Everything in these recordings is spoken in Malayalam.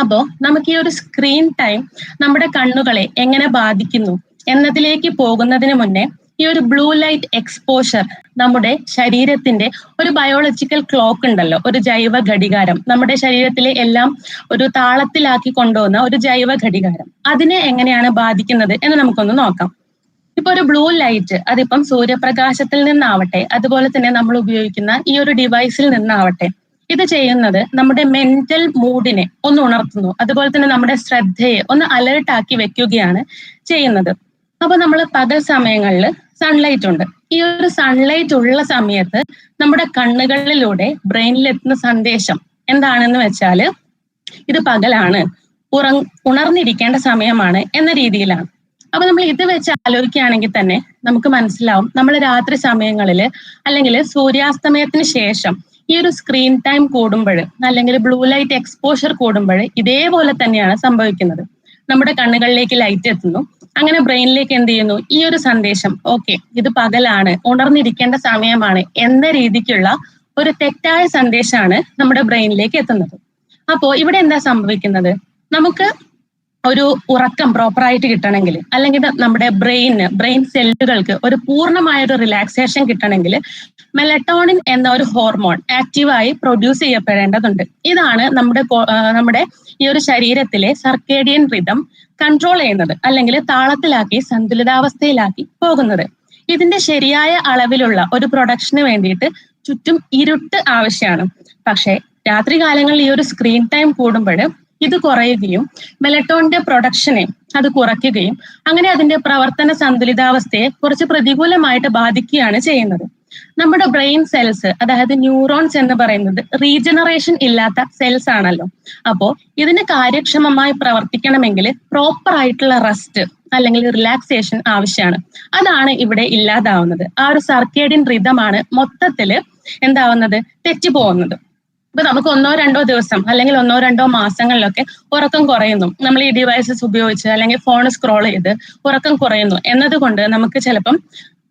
അപ്പോ നമുക്ക് ഈ ഒരു സ്ക്രീൻ ടൈം നമ്മുടെ കണ്ണുകളെ എങ്ങനെ ബാധിക്കുന്നു എന്നതിലേക്ക് പോകുന്നതിന് മുന്നേ ഈ ഒരു ബ്ലൂ ലൈറ്റ് എക്സ്പോഷർ നമ്മുടെ ശരീരത്തിന്റെ ഒരു ബയോളജിക്കൽ ക്ലോക്ക് ഉണ്ടല്ലോ ഒരു ജൈവ ഘടികാരം. നമ്മുടെ ശരീരത്തിലെ എല്ലാം ഒരു താളത്തിലാക്കി കൊണ്ടുപോകുന്ന ഒരു ജൈവ ഘടികാരം. അതിനെ എങ്ങനെയാണ് ബാധിക്കുന്നത് എന്ന് നമുക്കൊന്ന് നോക്കാം. ഇപ്പൊ ഒരു ബ്ലൂ ലൈറ്റ് അതിപ്പം സൂര്യപ്രകാശത്തിൽ നിന്നാവട്ടെ അതുപോലെ തന്നെ നമ്മൾ ഉപയോഗിക്കുന്ന ഈ ഒരു ഡിവൈസിൽ നിന്നാവട്ടെ ഇത് ചെയ്യുന്നത് നമ്മുടെ മെന്റൽ മൂഡിനെ ഒന്ന് ഉണർത്തുന്നു. അതുപോലെ തന്നെ നമ്മുടെ ശ്രദ്ധയെ ഒന്ന് അലേർട്ട് ആക്കി വെക്കുകയാണ് ചെയ്യുന്നത്. അപ്പൊ നമ്മൾ പകൽ സമയങ്ങളിൽ സൺലൈറ്റ് ഉണ്ട്. ഈ ഒരു സൺലൈറ്റ് ഉള്ള സമയത്ത് നമ്മുടെ കണ്ണുകളിലൂടെ ബ്രെയിനിൽ എത്തുന്ന സന്ദേശം എന്താണെന്ന് വെച്ചാൽ ഇത് പകലാണ്. ഉറ ഉണർന്നിരിക്കേണ്ട സമയമാണ് എന്ന രീതിയിലാണ്. അപ്പൊ നമ്മൾ ഇത് വെച്ച് ആലോചിക്കുകയാണെങ്കിൽ തന്നെ നമുക്ക് മനസ്സിലാവും. നമ്മൾ രാത്രി സമയങ്ങളിൽ അല്ലെങ്കിൽ സൂര്യാസ്തമയത്തിന് ശേഷം ഈ ഒരു സ്ക്രീൻ ടൈം കൂടുമ്പോൾ അല്ലെങ്കിൽ ബ്ലൂ ലൈറ്റ് എക്സ്പോഷർ കൂടുമ്പോൾ ഇതേപോലെ തന്നെയാണ് സംഭവിക്കുന്നത്. നമ്മുടെ കണ്ണുകളിലേക്ക് ലൈറ്റ് എത്തുന്നു. അങ്ങനെ ബ്രെയിനിലേക്ക് എന്ത് ചെയ്യുന്നു? ഈ ഒരു സന്ദേശം ഓക്കെ ഇത് പകലാണ് ഉണർന്നിരിക്കേണ്ട സമയമാണ് എന്ന രീതിക്കുള്ള ഒരു തെറ്റായ സന്ദേശമാണ് നമ്മുടെ ബ്രെയിനിലേക്ക് എത്തുന്നത്. അപ്പോൾ ഇവിടെ എന്താ സംഭവിക്കുന്നത്? നമുക്ക് ഒരു ഉറക്കം പ്രോപ്പറായിട്ട് കിട്ടണമെങ്കിൽ അല്ലെങ്കിൽ നമ്മുടെ ബ്രെയിന് ബ്രെയിൻ സെല്ലുകൾക്ക് ഒരു പൂർണമായ ഒരു റിലാക്സേഷൻ കിട്ടണമെങ്കിൽ മെലട്ടോണിൻ എന്ന ഒരു ഹോർമോൺ ആക്റ്റീവായി പ്രൊഡ്യൂസ് ചെയ്യപ്പെടേണ്ടതുണ്ട്. ഇതാണ് നമ്മുടെ നമ്മുടെ ഈ ഒരു ശരീരത്തിലെ സർക്കേഡിയൻ റിതം കൺട്രോൾ ചെയ്യുന്നത് അല്ലെങ്കിൽ താളത്തിലാക്കി സന്തുലിതാവസ്ഥയിലാക്കി പോകുന്നത്. ഇതിന്റെ ശരിയായ അളവിലുള്ള ഒരു പ്രൊഡക്ഷന് വേണ്ടിയിട്ട് ചുറ്റും ഇരുട്ട് ആവശ്യമാണ്. പക്ഷേ രാത്രി കാലങ്ങളിൽ ഈ ഒരു സ്ക്രീൻ ടൈം കൂടുമ്പോൾ ഇത് കുറയുകയും മെലട്ടോണിന്റെ പ്രൊഡക്ഷനെ അത് കുറയ്ക്കുകയും അങ്ങനെ അതിന്റെ പ്രവർത്തന സന്തുലിതാവസ്ഥയെ കുറച്ച് പ്രതികൂലമായിട്ട് ബാധിക്കുകയാണ് ചെയ്യുന്നത്. നമ്മുടെ ബ്രെയിൻ സെൽസ് അതായത് ന്യൂറോൺസ് എന്ന് പറയുന്നത് റീജനറേഷൻ ഇല്ലാത്ത സെൽസ് ആണല്ലോ. അപ്പോ ഇതിന് കാര്യക്ഷമമായി പ്രവർത്തിക്കണമെങ്കിൽ പ്രോപ്പർ ആയിട്ടുള്ള റെസ്റ്റ് അല്ലെങ്കിൽ റിലാക്സേഷൻ ആവശ്യമാണ്. അതാണ് ഇവിടെ ഇല്ലാതാവുന്നത്. ആ ഒരു സർക്കേഡിയൻ റിതമാണ് മൊത്തത്തിൽ എന്താവുന്നത്? തെറ്റിപ്പോകുന്നത് ഇപ്പൊ നമുക്ക് ഒന്നോ രണ്ടോ ദിവസം അല്ലെങ്കിൽ ഒന്നോ രണ്ടോ മാസങ്ങളിലൊക്കെ ഉറക്കം കുറയുന്നു. നമ്മൾ ഈ ഡിവൈസസ് ഉപയോഗിച്ച് അല്ലെങ്കിൽ ഫോൺ സ്ക്രോൾ ചെയ്ത് ഉറക്കം കുറയുന്നു. എന്നതുകൊണ്ട് നമുക്ക് ചിലപ്പം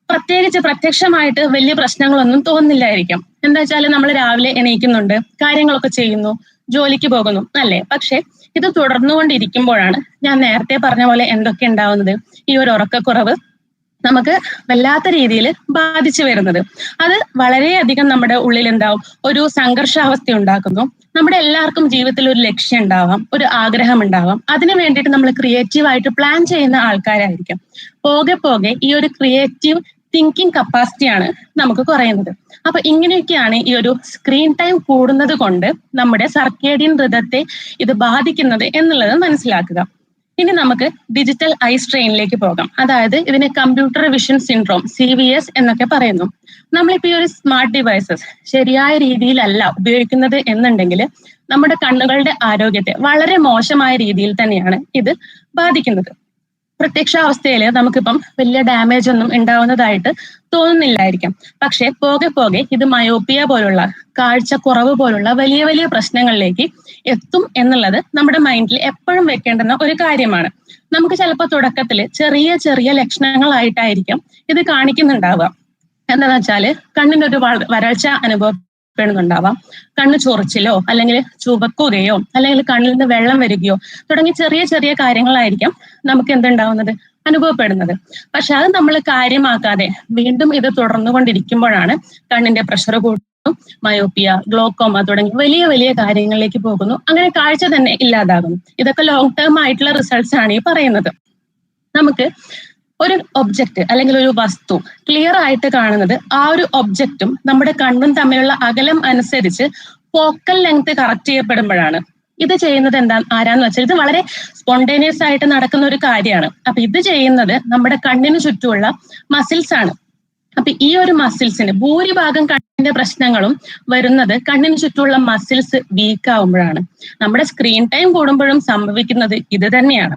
പ്രത്യേകിച്ച് പ്രത്യക്ഷമായിട്ട് വലിയ പ്രശ്നങ്ങളൊന്നും തോന്നില്ലായിരിക്കും എന്താ വെച്ചാൽ നമ്മൾ രാവിലെ എണീക്കുന്നുണ്ട് കാര്യങ്ങളൊക്കെ ചെയ്യുന്നു ജോലിക്ക് പോകുന്നു അല്ലേ? പക്ഷെ ഇത് തുടർന്നുകൊണ്ടിരിക്കുമ്പോഴാണ് ഞാൻ നേരത്തെ പറഞ്ഞ പോലെ എന്തൊക്കെ ഉണ്ടാവുന്നത്? ഈ ഒരു ഉറക്കക്കുറവ് നമുക്ക് വല്ലാത്ത രീതിയിൽ ബാധിച്ചു വരുന്നത്. അത് വളരെയധികം നമ്മുടെ ഉള്ളിൽ എന്താവും ഒരു സംഘർഷാവസ്ഥ ഉണ്ടാക്കുന്നു. നമ്മുടെ എല്ലാവർക്കും ജീവിതത്തിൽ ഒരു ലക്ഷ്യം ഉണ്ടാവാം ഒരു ആഗ്രഹം ഉണ്ടാവാം. അതിനു വേണ്ടിയിട്ട് നമ്മൾ ക്രിയേറ്റീവായിട്ട് പ്ലാൻ ചെയ്യുന്ന ആൾക്കാരായിരിക്കും. പോകെ പോകെ ഈ ഒരു ക്രിയേറ്റീവ് തിങ്കിങ് കപ്പാസിറ്റിയാണ് നമുക്ക് കുറയുന്നത്. അപ്പൊ ഇങ്ങനെയൊക്കെയാണ് ഈ ഒരു സ്ക്രീൻ ടൈം കൂടുന്നത് കൊണ്ട് നമ്മുടെ സർക്കേഡിയൻ ഋതത്തെ ഇത് ബാധിക്കുന്നത് എന്നുള്ളത് മനസ്സിലാക്കുക. ഇനി നമുക്ക് ഡിജിറ്റൽ ഐ സ്ട്രെയിനിലേക്ക് പോകാം. അതായത് ഇതിന് computer vision syndrome C V S എന്നൊക്കെ പറയുന്നു. നമ്മളിപ്പോ ഈ ഒരു സ്മാർട്ട് ഡിവൈസസ് ശരിയായ രീതിയിലല്ല ഉപയോഗിക്കുന്നത് എന്നുണ്ടെങ്കിൽ നമ്മുടെ കണ്ണുകളുടെ ആരോഗ്യത്തെ വളരെ മോശമായ രീതിയിൽ തന്നെയാണ് ഇത് ബാധിക്കുന്നത്. പ്രത്യക്ഷാവസ്ഥയിൽ നമുക്കിപ്പം വലിയ ഡാമേജ് ഒന്നും ഉണ്ടാവുന്നതായിട്ട് തോന്നുന്നില്ലായിരിക്കാം. പക്ഷെ പോകെ പോകെ ഇത് മയോപ്പിയ പോലുള്ള കാഴ്ച കുറവ് പോലുള്ള വലിയ വലിയ പ്രശ്നങ്ങളിലേക്ക് എത്തും എന്നുള്ളത് നമ്മുടെ മൈൻഡിൽ എപ്പോഴും വെക്കേണ്ടുന്ന ഒരു കാര്യമാണ്. നമുക്ക് ചിലപ്പോൾ തുടക്കത്തിൽ ചെറിയ ചെറിയ ലക്ഷണങ്ങളായിട്ടായിരിക്കും ഇത് കാണിക്കുന്നുണ്ടാവുക. എന്താണെന്ന് വെച്ചാൽ കണ്ണിനൊരു വരൾച്ച അനുഭവപ്പെടുന്നുണ്ടാവാം കണ്ണ് ചൊറിച്ചിലോ അല്ലെങ്കിൽ ചുവക്കുകയോ അല്ലെങ്കിൽ കണ്ണിൽ നിന്ന് വെള്ളം വരികയോ തുടങ്ങി ചെറിയ ചെറിയ കാര്യങ്ങളായിരിക്കാം നമുക്ക് എന്തുണ്ടാവുന്നത്? അനുഭവപ്പെടുന്നത്. പക്ഷെ അത് നമ്മൾ കാര്യമാക്കാതെ വീണ്ടും ഇത് തുടർന്നു കൊണ്ടിരിക്കുമ്പോഴാണ് കണ്ണിന്റെ പ്രഷർ കൂടുന്നു മയോപ്പിയ ഗ്ലോക്കോമ തുടങ്ങി വലിയ വലിയ കാര്യങ്ങളിലേക്ക് പോകുന്നു. അങ്ങനെ കാഴ്ച തന്നെ ഇല്ലാതാകുന്നു. ഇതൊക്കെ ലോങ് ടേം ആയിട്ടുള്ള റിസൾട്ട്സ് ആണ് ഈ പറയുന്നത്. നമുക്ക് ഒരു ഒബ്ജക്റ്റ് അല്ലെങ്കിൽ ഒരു വസ്തു ക്ലിയർ ആയിട്ട് കാണുന്നത് ആ ഒരു ഒബ്ജക്റ്റും നമ്മുടെ കണ്ണും തമ്മിലുള്ള അകലം അനുസരിച്ച് ഫോക്കൽ ലെങ്ത് കറക്റ്റ് ചെയ്യപ്പെടുമ്പോഴാണ്. ഇത് ചെയ്യുന്നത് എന്താ ആരാന്ന് വെച്ചാൽ ഇത് വളരെ സ്പോണ്ടേനിയസ് ആയിട്ട് നടക്കുന്ന ഒരു കാര്യമാണ്. അപ്പൊ ഇത് ചെയ്യുന്നത് നമ്മുടെ കണ്ണിന് ചുറ്റുമുള്ള മസിൽസ് ആണ്. അപ്പൊ ഈ ഒരു മസിൽസിന് ഭൂരിഭാഗം കണ്ണിന്റെ പ്രശ്നങ്ങളും വരുന്നത് കണ്ണിന് ചുറ്റുമുള്ള മസിൽസ് വീക്ക് ആവുമ്പോഴാണ്. നമ്മുടെ സ്ക്രീൻ ടൈം കൂടുമ്പോഴും സംഭവിക്കുന്നത് ഇത് തന്നെയാണ്.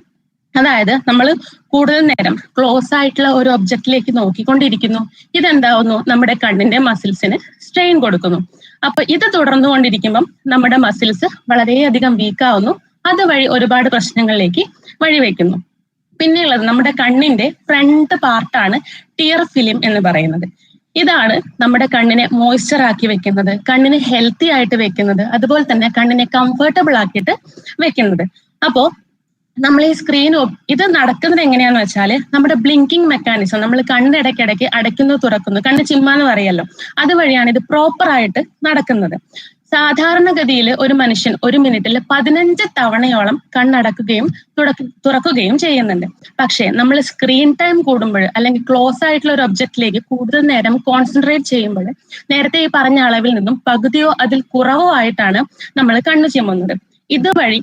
അതായത് നമ്മൾ കൂടുതൽ നേരം ക്ലോസ് ആയിട്ടുള്ള ഒരു ഒബ്ജക്റ്റിലേക്ക് നോക്കിക്കൊണ്ടിരിക്കുന്നു. ഇതെന്താവുന്നു? നമ്മുടെ കണ്ണിന്റെ മസിൽസിന് സ്ട്രെയിൻ കൊടുക്കുന്നു. അപ്പൊ ഇത് തുടർന്നു കൊണ്ടിരിക്കുമ്പം നമ്മുടെ മസിൽസ് വളരെയധികം വീക്കാവുന്നു അതുവഴി ഒരുപാട് പ്രശ്നങ്ങളിലേക്ക് വഴിവെക്കുന്നു. പിന്നെയുള്ളത് നമ്മുടെ കണ്ണിന്റെ ഫ്രണ്ട് പാർട്ടാണ് ടിയർ ഫിലിം എന്ന് പറയുന്നത്. ഇതാണ് നമ്മുടെ കണ്ണിനെ മോയ്സ്ചർ ആക്കി വെക്കുന്നത് കണ്ണിനെ ഹെൽത്തി ആയിട്ട് വെക്കുന്നത് അതുപോലെ തന്നെ കണ്ണിനെ കംഫർട്ടബിൾ ആക്കിയിട്ട് വെക്കുന്നത്. അപ്പോ നമ്മൾ ഈ സ്ക്രീൻ ഇത് നടക്കുന്നത് എങ്ങനെയാന്ന് വെച്ചാൽ നമ്മുടെ ബ്ലിങ്കിങ് മെക്കാനിസം നമ്മൾ കണ്ണിടയ്ക്കിടയ്ക്ക് അടയ്ക്കുന്നു തുറക്കുന്നു. കണ്ണ് ചിമ്മാന്ന് പറയല്ലോ. അതുവഴിയാണ് ഇത് പ്രോപ്പർ ആയിട്ട് നടക്കുന്നത്. സാധാരണഗതിയിൽ ഒരു മനുഷ്യൻ ഒരു മിനിറ്റിൽ പതിനഞ്ച് തവണയോളം കണ്ണടക്കുകയും തുറക്കുകയും ചെയ്യുന്നുണ്ട്. പക്ഷേ നമ്മൾ സ്ക്രീൻ ടൈം കൂടുമ്പോൾ അല്ലെങ്കിൽ ക്ലോസ് ആയിട്ടുള്ള ഒരു ഒബ്ജക്റ്റിലേക്ക് കൂടുതൽ നേരം കോൺസെൻട്രേറ്റ് ചെയ്യുമ്പോൾ നേരത്തെ ഈ പറഞ്ഞ അളവിൽ നിന്നും പകുതിയോ അതിൽ കുറവോ ആയിട്ടാണ് നമ്മൾ കണ്ണു ചിമ്മുന്നത്. ഇതുവഴി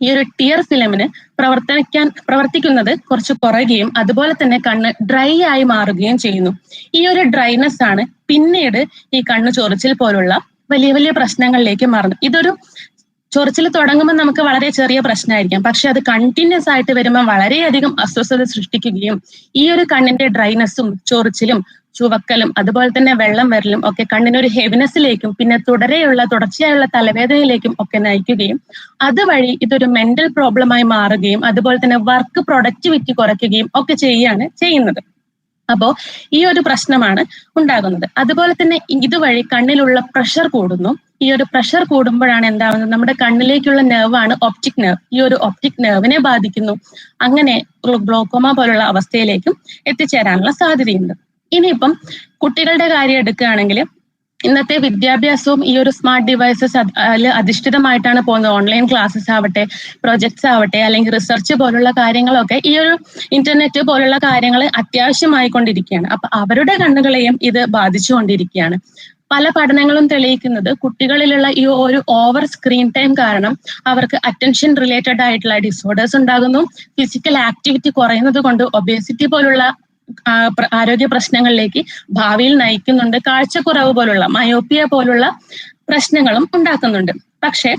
ഈ ഒരു ടിയർ ഫിലിമിന് പ്രവർത്തിക്കാൻ പ്രവർത്തിക്കുന്നത് കുറച്ച് കുറയുകയും അതുപോലെ തന്നെ കണ്ണ് ഡ്രൈ ആയി മാറുകയും ചെയ്യുന്നു. ഈ ഒരു ഡ്രൈനെസ് ആണ് പിന്നീട് ഈ കണ്ണ് ചൊറിച്ചിൽ പോലുള്ള വലിയ വലിയ പ്രശ്നങ്ങളിലേക്ക് മാറുന്നത് ഇതൊരു ചൊറിച്ചിൽ തുടങ്ങുമ്പോൾ നമുക്ക് വളരെ ചെറിയ പ്രശ്നമായിരിക്കാം. പക്ഷെ അത് കണ്ടിന്യൂസ് ആയിട്ട് വരുമ്പോൾ വളരെയധികം അസ്വസ്ഥത സൃഷ്ടിക്കുകയും ഈ ഒരു കണ്ണിന്റെ ഡ്രൈനെസ്സും ചൊറിച്ചിലും ചുവക്കലും അതുപോലെ തന്നെ വെള്ളം വരലും ഒക്കെ കണ്ണിനൊരു ഹെവിനെസ്സിലേക്കും പിന്നെ തുടരെയുള്ള തുടർച്ചയായുള്ള തലവേദനയിലേക്കും ഒക്കെ നയിക്കുകയും അതുവഴി ഇതൊരു മെന്റൽ പ്രോബ്ലമായി മാറുകയും അതുപോലെ തന്നെ വർക്ക് പ്രൊഡക്ടിവിറ്റി കുറയ്ക്കുകയും ഒക്കെ ചെയ്യുകയാണ് ചെയ്യുന്നത്. അപ്പോ ഈ ഒരു പ്രശ്നമാണ് ഉണ്ടാകുന്നത്. അതുപോലെ തന്നെ ഇതുവഴി കണ്ണിലുള്ള പ്രഷർ കൂടുന്നു. ഈ ഒരു പ്രഷർ കൂടുമ്പോഴാണ് എന്താവുന്നത്? നമ്മുടെ കണ്ണിലേക്കുള്ള നെർവാണ് ഒപ്റ്റിക് നെർവ് ഈ ഒരു ഒപ്റ്റിക് നെർവിനെ ബാധിക്കുന്നു. അങ്ങനെ ഗ്ലോക്കോമ പോലുള്ള അവസ്ഥയിലേക്കും എത്തിച്ചേരാനുള്ള സാധ്യതയുണ്ട്. ഇനിയിപ്പം കുട്ടികളുടെ കാര്യം എടുക്കുകയാണെങ്കിൽ ഇന്നത്തെ വിദ്യാഭ്യാസവും ഈ ഒരു സ്മാർട്ട് ഡിവൈസസ് അധിഷ്ഠിതമായിട്ടാണ് പോകുന്നത്. ഓൺലൈൻ ക്ലാസ്സസ് ആവട്ടെ പ്രൊജക്ട്സ് ആവട്ടെ അല്ലെങ്കിൽ റിസർച്ച് പോലുള്ള കാര്യങ്ങളൊക്കെ ഈ ഒരു ഇന്റർനെറ്റ് പോലുള്ള കാര്യങ്ങൾ അത്യാവശ്യമായിക്കൊണ്ടിരിക്കുകയാണ്. അപ്പൊ അവരുടെ കണ്ണുകളെയും ഇത് ബാധിച്ചുകൊണ്ടിരിക്കുകയാണ്. പല പഠനങ്ങളും തെളിയിക്കുന്നത് കുട്ടികളിലുള്ള ഈ ഒരു ഓവർ സ്ക്രീൻ ടൈം കാരണം അവർക്ക് അറ്റൻഷൻ റിലേറ്റഡ് ആയിട്ടുള്ള ഡിസോർഡേഴ്സ് ഉണ്ടാകുന്നു. ഫിസിക്കൽ ആക്ടിവിറ്റി കുറയുന്നത് കൊണ്ട് ഒബേസിറ്റി പോലുള്ള ആരോഗ്യ പ്രശ്നങ്ങളിലേക്ക് ഭാവിയിൽ നയിക്കുന്നുണ്ട്. കാഴ്ചക്കുറവ് പോലുള്ള മയോപ്പിയ പോലുള്ള പ്രശ്നങ്ങളും ഉണ്ടാക്കുന്നുണ്ട്. പക്ഷേ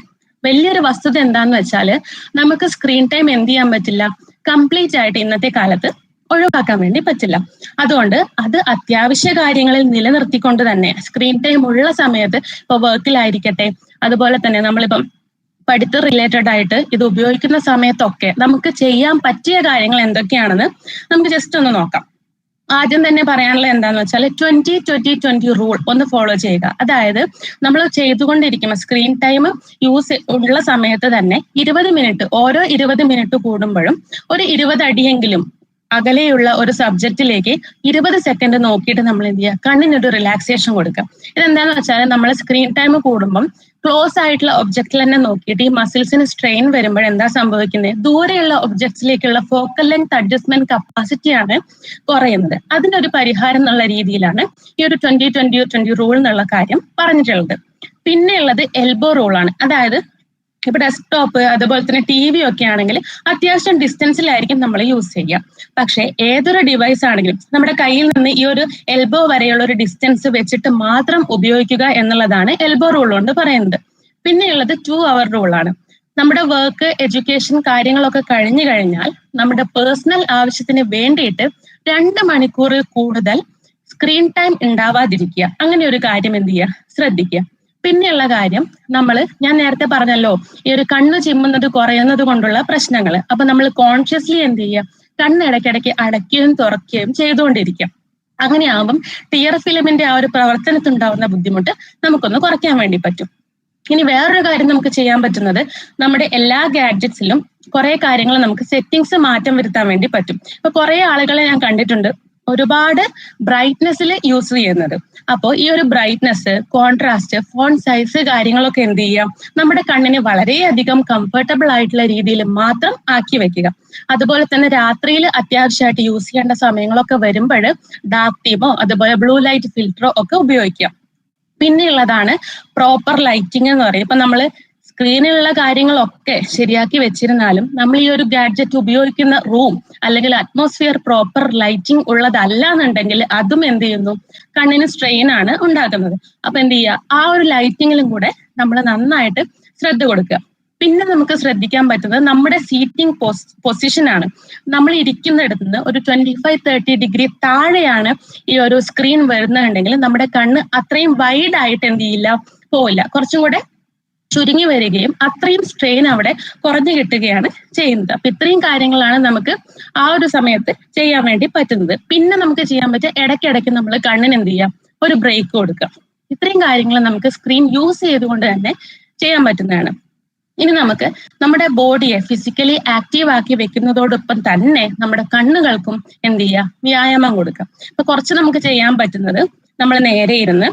വലിയൊരു വസ്തുത എന്താന്ന് വെച്ചാൽ നമുക്ക് സ്ക്രീൻ ടൈം എന്ത് ചെയ്യാൻ പറ്റില്ല? കംപ്ലീറ്റ് ആയിട്ട് ഇന്നത്തെ കാലത്ത് ഒഴിവാക്കാൻ വേണ്ടി പറ്റില്ല. അതുകൊണ്ട് അത് അത്യാവശ്യ കാര്യങ്ങളിൽ നിലനിർത്തിക്കൊണ്ട് തന്നെ സ്ക്രീൻ ടൈം ഉള്ള സമയത്ത് ഇപ്പൊ വർക്കിലായിരിക്കട്ടെ അതുപോലെ തന്നെ നമ്മളിപ്പം പഠിത്ത റിലേറ്റഡ് ആയിട്ട് ഇത് ഉപയോഗിക്കുന്ന സമയത്തൊക്കെ നമുക്ക് ചെയ്യാൻ പറ്റിയ കാര്യങ്ങൾ എന്തൊക്കെയാണെന്ന് നമുക്ക് ജസ്റ്റ് ഒന്ന് നോക്കാം. ആദ്യം തന്നെ പറയാനുള്ള എന്താന്ന് വെച്ചാൽ ട്വന്റി ട്വന്റി ട്വന്റി റൂൾ ഒന്ന് ഫോളോ ചെയ്യുക. അതായത് നമ്മൾ ചെയ്തുകൊണ്ടിരിക്കുമ്പോൾ സ്ക്രീൻ ടൈം യൂസ് ഉള്ള സമയത്ത് തന്നെ ഇരുപത് മിനിറ്റ് ഓരോ ഇരുപത് മിനിറ്റ് കൂടുമ്പോഴും ഒരു ഇരുപത് അടിയെങ്കിലും അകലെയുള്ള ഒരു സബ്ജക്റ്റിലേക്ക് ഇരുപത് സെക്കൻഡ് നോക്കിയിട്ട് നമ്മൾ എന്ത് ചെയ്യുക? കണ്ണിനൊരു റിലാക്സേഷൻ കൊടുക്കുക. ഇതെന്താന്ന് വെച്ചാൽ നമ്മൾ സ്ക്രീൻ ടൈം കൂടുമ്പം ക്ലോസ് ആയിട്ടുള്ള ഒബ്ജക്റ്റിൽ തന്നെ നോക്കിയിട്ട് ഈ മസിൽസിന് സ്ട്രെയിൻ വരുമ്പോൾ എന്താ സംഭവിക്കുന്നത് ദൂരെയുള്ള ഒബ്ജക്ട്സിലേക്കുള്ള ഫോക്കൽ ലെങ്ത് അഡ്ജസ്റ്റ്മെന്റ് കപ്പാസിറ്റിയാണ് കുറയുന്നത്. അതിനൊരു പരിഹാരം എന്നുള്ള രീതിയിലാണ് ഈ ഒരു ട്വന്റി ട്വന്റി ട്വന്റി റൂൾ എന്നുള്ള കാര്യം പറഞ്ഞിട്ടുള്ളത്. പിന്നെയുള്ളത് എൽബോ റൂളാണ് അതായത് ഇപ്പൊ ഡെസ്ക്ടോപ്പ് അതുപോലെ തന്നെ ടി വി ഒക്കെ ആണെങ്കിൽ അത്യാവശ്യം ഡിസ്റ്റൻസിലായിരിക്കും നമ്മൾ യൂസ് ചെയ്യുക. പക്ഷെ ഏതൊരു ഡിവൈസ് ആണെങ്കിലും നമ്മുടെ കയ്യിൽ നിന്ന് ഈ ഒരു എൽബോ വരെയുള്ള ഒരു ഡിസ്റ്റൻസ് വെച്ചിട്ട് മാത്രം ഉപയോഗിക്കുക എന്നുള്ളതാണ് എൽബോ റൂൾ കൊണ്ട് പറയുന്നത്. പിന്നെയുള്ളത് ടു അവർ ആണ്. നമ്മുടെ വർക്ക് എഡ്യൂക്കേഷൻ കാര്യങ്ങളൊക്കെ കഴിഞ്ഞു കഴിഞ്ഞാൽ നമ്മുടെ പേഴ്സണൽ ആവശ്യത്തിന് വേണ്ടിയിട്ട് രണ്ട് മണിക്കൂറിൽ കൂടുതൽ സ്ക്രീൻ ടൈം ഉണ്ടാവാതിരിക്കുക. അങ്ങനെ ഒരു കാര്യം എന്ത് ചെയ്യുക? ശ്രദ്ധിക്കുക. പിന്നെയുള്ള കാര്യം നമ്മൾ ഞാൻ നേരത്തെ പറഞ്ഞല്ലോ ഈ ഒരു കണ്ണ് ചിമ്മുന്നത് കുറയുന്നത് കൊണ്ടുള്ള പ്രശ്നങ്ങൾ അപ്പൊ നമ്മൾ കോൺഷ്യസ്ലി എന്ത് ചെയ്യുക? കണ്ണ് ഇടയ്ക്കിടയ്ക്ക് അടയ്ക്കുകയും തുറക്കുകയും ചെയ്തുകൊണ്ടിരിക്കുക. അങ്ങനെയാകുമ്പം ടിയർ ഫിലിമിന്റെ ആ ഒരു പ്രവർത്തനത്തിനുണ്ടാവുന്ന ബുദ്ധിമുട്ട് നമുക്കൊന്ന് കുറയ്ക്കാൻ വേണ്ടി പറ്റും. ഇനി വേറൊരു കാര്യം നമുക്ക് ചെയ്യാൻ പറ്റുന്നത് നമ്മുടെ എല്ലാ ഗാഡ്ജറ്റ്സിലും കുറെ കാര്യങ്ങൾ നമുക്ക് സെറ്റിങ്സ് മാറ്റം വരുത്താൻ വേണ്ടി പറ്റും. ഇപ്പൊ കുറെ ആളുകളെ ഞാൻ കണ്ടിട്ടുണ്ട്. ഒരുപാട് ബ്രൈറ്റ്നെസ്സിൽ യൂസ് ചെയ്യുന്നത്. അപ്പോൾ ഈ ഒരു ബ്രൈറ്റ്നെസ് കോൺട്രാസ്റ്റ് ഫോൺ സൈസ് കാര്യങ്ങളൊക്കെ എന്ത് ചെയ്യാം? നമ്മുടെ കണ്ണിന് വളരെയധികം കംഫർട്ടബിൾ ആയിട്ടുള്ള രീതിയിൽ മാത്രം ആക്കി വെക്കുക. അതുപോലെ തന്നെ രാത്രിയിൽ അത്യാവശ്യമായിട്ട് യൂസ് ചെയ്യേണ്ട സമയങ്ങളൊക്കെ വരുമ്പോൾ ഡാർക്ക് തീമോ അതുപോലെ ബ്ലൂ ലൈറ്റ് ഫിൽറ്ററോ ഒക്കെ ഉപയോഗിക്കാം പിന്നെയുള്ളതാണ് പ്രോപ്പർ ലൈറ്റിംഗ് എന്ന് പറയും. ഇപ്പൊ നമ്മൾ സ്ക്രീനിലുള്ള കാര്യങ്ങളൊക്കെ ശരിയാക്കി വെച്ചിരുന്നാലും നമ്മൾ ഈ ഒരു ഗാഡ്ജറ്റ് ഉപയോഗിക്കുന്ന റൂം അല്ലെങ്കിൽ അറ്റ്മോസ്ഫിയർ പ്രോപ്പർ ലൈറ്റിംഗ് ഉള്ളതല്ല എന്നുണ്ടെങ്കിൽ അതും എന്ത് ചെയ്യുന്നു? കണ്ണിന് സ്ട്രെയിൻ ആണ് ഉണ്ടാക്കുന്നത്. അപ്പൊ എന്ത് ചെയ്യുക? ആ ഒരു ലൈറ്റിങ്ങിലും കൂടെ നമ്മൾ നന്നായിട്ട് ശ്രദ്ധ കൊടുക്കുക. പിന്നെ നമുക്ക് ശ്രദ്ധിക്കാൻ പറ്റുന്നത് നമ്മുടെ സീറ്റിംഗ് പൊസിഷൻ ആണ്. നമ്മൾ ഇരിക്കുന്നിടത്ത് നിന്ന് ഒരു ട്വന്റി ഫൈവ് തേർട്ടി ഡിഗ്രി താഴെയാണ് ഈ ഒരു സ്ക്രീൻ വരുന്നുണ്ടെങ്കിൽ നമ്മുടെ കണ്ണ് അത്രയും വൈഡ് ആയിട്ട് എന്ത് ചെയ്യില്ല? പോവില്ല. കുറച്ചും കൂടെ ചുരുങ്ങി വരികയും അത്രയും സ്ട്രെയിൻ അവിടെ കുറഞ്ഞു കിട്ടുകയാണ് ചെയ്യുന്നത്. അപ്പൊ ഇത്രയും കാര്യങ്ങളാണ് നമുക്ക് ആ ഒരു സമയത്ത് ചെയ്യാൻ വേണ്ടി പറ്റുന്നത്. പിന്നെ നമുക്ക് ചെയ്യാൻ പറ്റുക ഇടയ്ക്കിടയ്ക്ക് നമ്മൾ കണ്ണിന് എന്ത് ചെയ്യാം? ഒരു ബ്രേക്ക് കൊടുക്കുക. ഇത്രയും കാര്യങ്ങൾ നമുക്ക് സ്ക്രീൻ യൂസ് ചെയ്തുകൊണ്ട് തന്നെ ചെയ്യാൻ പറ്റുന്നതാണ്. ഇനി നമുക്ക് നമ്മുടെ ബോഡിയെ ഫിസിക്കലി ആക്റ്റീവ് ആക്കി വെക്കുന്നതോടൊപ്പം തന്നെ നമ്മുടെ കണ്ണുകൾക്കും എന്ത് ചെയ്യുക വ്യായാമം കൊടുക്കാം. ഇപ്പൊ കുറച്ച് നമുക്ക് ചെയ്യാൻ പറ്റുന്നത് നമ്മൾ നേരെ ഇരുന്ന്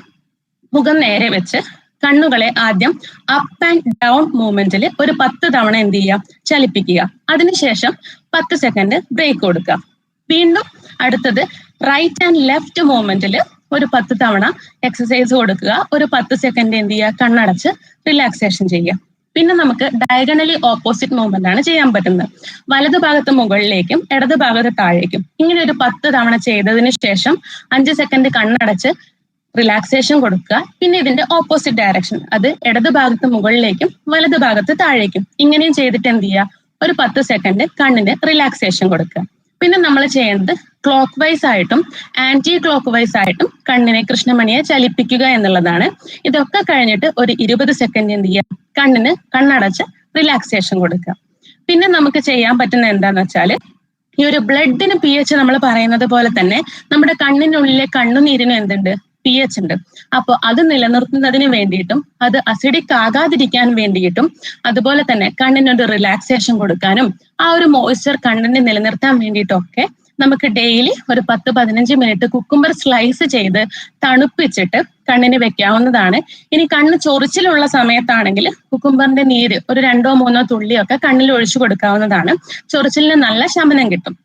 മുഖം നേരെ വെച്ച് കണ്ണുകളെ ആദ്യം അപ്പ് ആൻഡ് ഡൗൺ മൂവ്മെന്റിൽ ഒരു പത്ത് തവണ എന്ത് ചെയ്യുക ചലിപ്പിക്കുക. അതിനുശേഷം പത്ത് സെക്കൻഡ് ബ്രേക്ക് കൊടുക്കുക. വീണ്ടും അടുത്തത് റൈറ്റ് ആൻഡ് ലെഫ്റ്റ് മൂവ്മെന്റിൽ ഒരു പത്ത് തവണ എക്സസൈസ് കൊടുക്കുക. ഒരു പത്ത് സെക്കൻഡ് എന്ത് ചെയ്യുക കണ്ണടച്ച് റിലാക്സേഷൻ ചെയ്യുക. പിന്നെ നമുക്ക് ഡയഗണലി ഓപ്പോസിറ്റ് മൂവ്മെന്റ് ആണ് ചെയ്യാൻ പറ്റുന്നത്. വലതു ഭാഗത്ത് മുകളിലേക്കും ഇടത് ഭാഗത്ത് താഴേക്കും. ഇങ്ങനെ ഒരു പത്ത് തവണ ചെയ്തതിന് ശേഷം അഞ്ച് സെക്കൻഡ് കണ്ണടച്ച് റിലാക്സേഷൻ കൊടുക്കുക. പിന്നെ ഇതിന്റെ ഓപ്പോസിറ്റ് ഡയറക്ഷൻ അത് ഇടത് ഭാഗത്ത് മുകളിലേക്കും വലത് ഭാഗത്ത് താഴേക്കും. ഇങ്ങനെയും ചെയ്തിട്ട് എന്ത് ചെയ്യുക? ഒരു പത്ത് സെക്കൻഡ് കണ്ണിന് റിലാക്സേഷൻ കൊടുക്കുക. പിന്നെ നമ്മൾ ചെയ്യേണ്ടത് ക്ലോക്ക് വൈസ് ആയിട്ടും ആന്റി ക്ലോക്ക് വൈസ് ആയിട്ടും കണ്ണിനെ കൃഷ്ണമണിയെ ചലിപ്പിക്കുക എന്നുള്ളതാണ്. ഇതൊക്കെ കഴിഞ്ഞിട്ട് ഒരു ഇരുപത് സെക്കൻഡ് എന്ത് ചെയ്യുക? കണ്ണിന് കണ്ണടച്ച് റിലാക്സേഷൻ കൊടുക്കുക. പിന്നെ നമുക്ക് ചെയ്യാൻ പറ്റുന്ന എന്താന്ന് വെച്ചാൽ ഈ ഒരു ബ്ലഡിന് പി എച്ച് നമ്മൾ പറയുന്നത് പോലെ തന്നെ നമ്മുടെ കണ്ണിനുള്ളിലെ കണ്ണുനീരിന് എന്തുണ്ട്? പി എച്ച് ഉണ്ട്. അപ്പൊ അത് നിലനിർത്തുന്നതിന് വേണ്ടിയിട്ടും അത് അസിഡിക് ആകാതിരിക്കാൻ വേണ്ടിയിട്ടും അതുപോലെ തന്നെ കണ്ണിനൊരു റിലാക്സേഷൻ കൊടുക്കാനും ആ ഒരു മോയ്സ്ചർ കണ്ണിന് നിലനിർത്താൻ വേണ്ടിയിട്ടൊക്കെ നമുക്ക് ഡെയിലി ഒരു പത്ത് പതിനഞ്ച് മിനിറ്റ് കുക്കുംബർ സ്ലൈസ് ചെയ്ത് തണുപ്പിച്ചിട്ട് കണ്ണിന് വെക്കാവുന്നതാണ്. ഇനി കണ്ണ് ചൊറിച്ചിലുള്ള സമയത്താണെങ്കിൽ കുക്കുംബറിന്റെ നീര് ഒരു രണ്ടോ മൂന്നോ തുള്ളിയൊക്കെ കണ്ണിൽ ഒഴിച്ചു കൊടുക്കാവുന്നതാണ്. ചൊറിച്ചിലിന് നല്ല ശമനം കിട്ടും.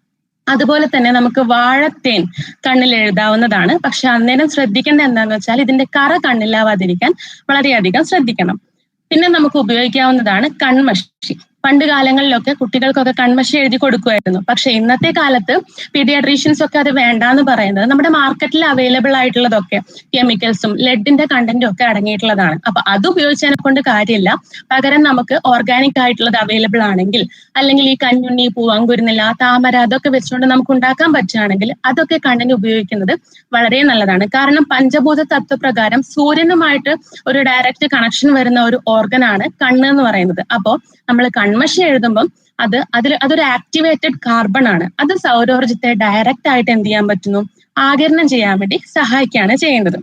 അതുപോലെ തന്നെ നമുക്ക് വാഴത്തേൻ കണ്ണിൽ എഴുതാവുന്നതാണ്. പക്ഷെ അന്നേരം ശ്രദ്ധിക്കേണ്ട എന്താണെന്ന് വെച്ചാൽ ഇതിന്റെ കറ കണ്ണിലാവാതിരിക്കാൻ വളരെയധികം ശ്രദ്ധിക്കണം. പിന്നെ നമുക്ക് ഉപയോഗിക്കാവുന്നതാണ് കൺമഷി. പണ്ട് കാലങ്ങളിലൊക്കെ കുട്ടികൾക്കൊക്കെ കൺമഷി എഴുതി കൊടുക്കുമായിരുന്നു. പക്ഷെ ഇന്നത്തെ കാലത്ത് പീഡിയാട്രീഷ്യൻസ് ഒക്കെ അത് വേണ്ടാന്ന് പറയുന്നത് നമ്മുടെ മാർക്കറ്റിൽ അവൈലബിൾ ആയിട്ടുള്ളതൊക്കെ കെമിക്കൽസും ലെഡിന്റെ കണ്ടന്റും ഒക്കെ അടങ്ങിയിട്ടുള്ളതാണ്. അപ്പൊ അത് ഉപയോഗിച്ചതിനെ കൊണ്ട് കാര്യമില്ല. പകരം നമുക്ക് ഓർഗാനിക് ആയിട്ടുള്ളത് അവൈലബിൾ ആണെങ്കിൽ അല്ലെങ്കിൽ ഈ കഞ്ഞുണ്ണി പൂവങ്കുരുന്നില്ല താമര അതൊക്കെ വെച്ചുകൊണ്ട് നമുക്ക് ഉണ്ടാക്കാൻ പറ്റുകയാണെങ്കിൽ അതൊക്കെ കണ്ടന്റ് ഉപയോഗിക്കുന്നത് വളരെ നല്ലതാണ്. കാരണം പഞ്ചഭൂത തത്വപ്രകാരം സൂര്യനുമായിട്ട് ഒരു ഡയറക്റ്റ് കണക്ഷൻ വരുന്ന ഒരു ഓർഗനാണ് കണ്ണ് എന്ന് പറയുന്നത്. അപ്പോൾ നമ്മൾ കൺമഷി എഴുതുമ്പം അത് അതിൽ അതൊരു ആക്ടിവേറ്റഡ് കാർബൺ ആണ്. അത് സൗരോർജത്തെ ഡയറക്റ്റ് ആയിട്ട് എന്ത് ചെയ്യാൻ പറ്റുന്നു? ആകിരണം ചെയ്യാൻ വേണ്ടി സഹായിക്കുകയാണ് ചെയ്യുന്നത്.